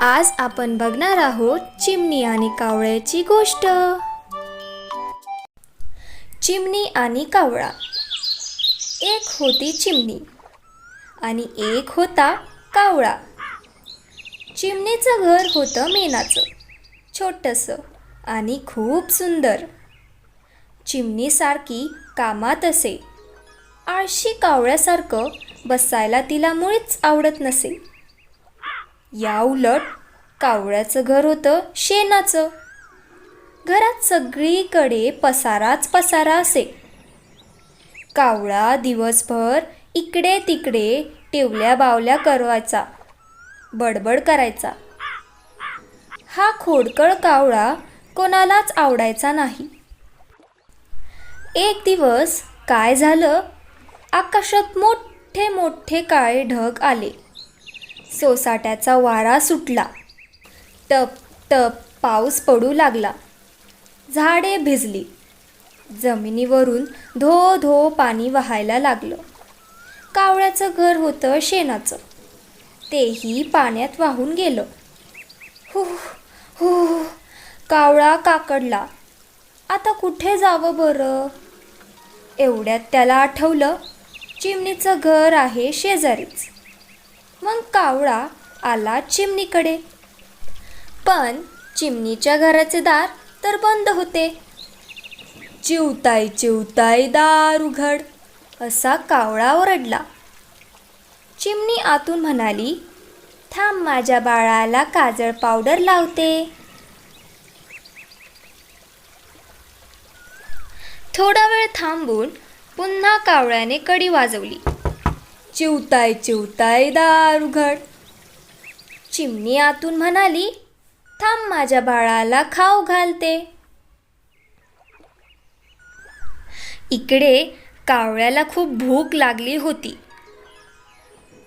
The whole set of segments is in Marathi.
आज आपण बघणार आहोत चिमणी आणि कावळ्याची गोष्ट. चिमणी आणि कावळा. एक होती चिमणी आणि एक होता कावळा. चिमणीचं घर होतं मेणाचं छोटंसं आणि खूप सुंदर. चिमणीसारखी कामात असे. आळशी कावळ्यासारखं बसायला तिला मुळीच आवडत नसे. या उलट कावळ्याचं घर होतं शेणाचं. घरात सगळीकडे पसाराच पसारा असे. कावळा दिवसभर इकडे तिकडे टिवल्या बावल्या करवायचा बडबड करायचा. हा खोडकळ कावळा कोणालाच आवडायचा नाही. एक दिवस काय झालं? आकाशात मोठे मोठे काळे ढग आले. सोसाट्याचा वारा सुटला. टप टप पाऊस पडू लागला. झाडे भिजली. जमिनीवरून धो धो पाणी वाहायला लागलं. कावळ्याचं घर होतं शेणाचं. तेही पाण्यात वाहून गेलं. हु हु कावळा काकडला. आता कुठे जावं बरं? एवढ्यात त्याला आठवलं चिमणीचं घर आहे शेजारीच. मग कावळा आला चिमणीकडे. पण चिमणीच्या घराचे दार तर बंद होते. चिवताय चिवताय दार उघड असा कावळा ओरडला. चिमणी आतून म्हणाली थांब माझ्या बाळाला काजळ पावडर लावते. थोडा वेळ थांबून पुन्हा कावळ्याने कडी वाजवली. चिवताय चिवताय दार उघड चिमणी आतून म्हणाली थांब माझ्या बाळाला खाऊ घालते. इकडे कावळ्याला खूप भूक लागली होती.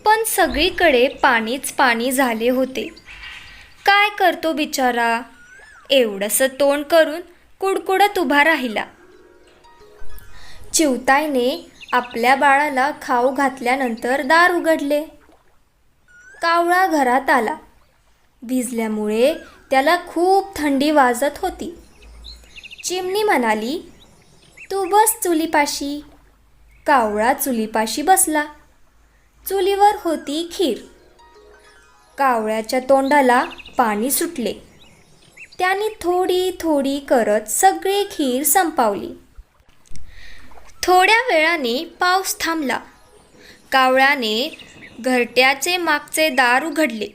पण सगळीकडे पाणीच पाणी झाले होते. काय करतो बिचारा? एवढंसं तोंड करून कुडकुडत उभा राहिला. चिवतायने आपल्या बाळाला खाऊ घातल्यानंतर दार उघडले. कावळा घरात आला. भिजल्यामुळे त्याला खूप थंडी वाजत होती. चिमणी म्हणाली तू बस चुलीपाशी. कावळा चुलीपाशी बसला. चुलीवर होती खीर. कावळ्याच्या तोंडाला पाणी सुटले. त्याने थोडी थोडी करत सगळी खीर संपावली. थोड्या वेळाने पाऊस थांबला. कावळ्याने घरट्याचे मागचे दार उघडले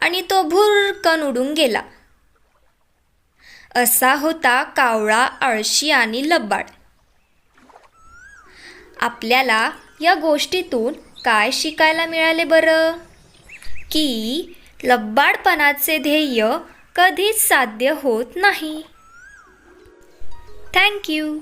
आणि तो भुरकन उडून गेला. असा होता कावळा आळशी आणि लब्बाड. आपल्याला या गोष्टीतून काय शिकायला मिळाले बरं? की लब्बाडपणाचे ध्येय कधीच साध्य होत नाही. थँक्यू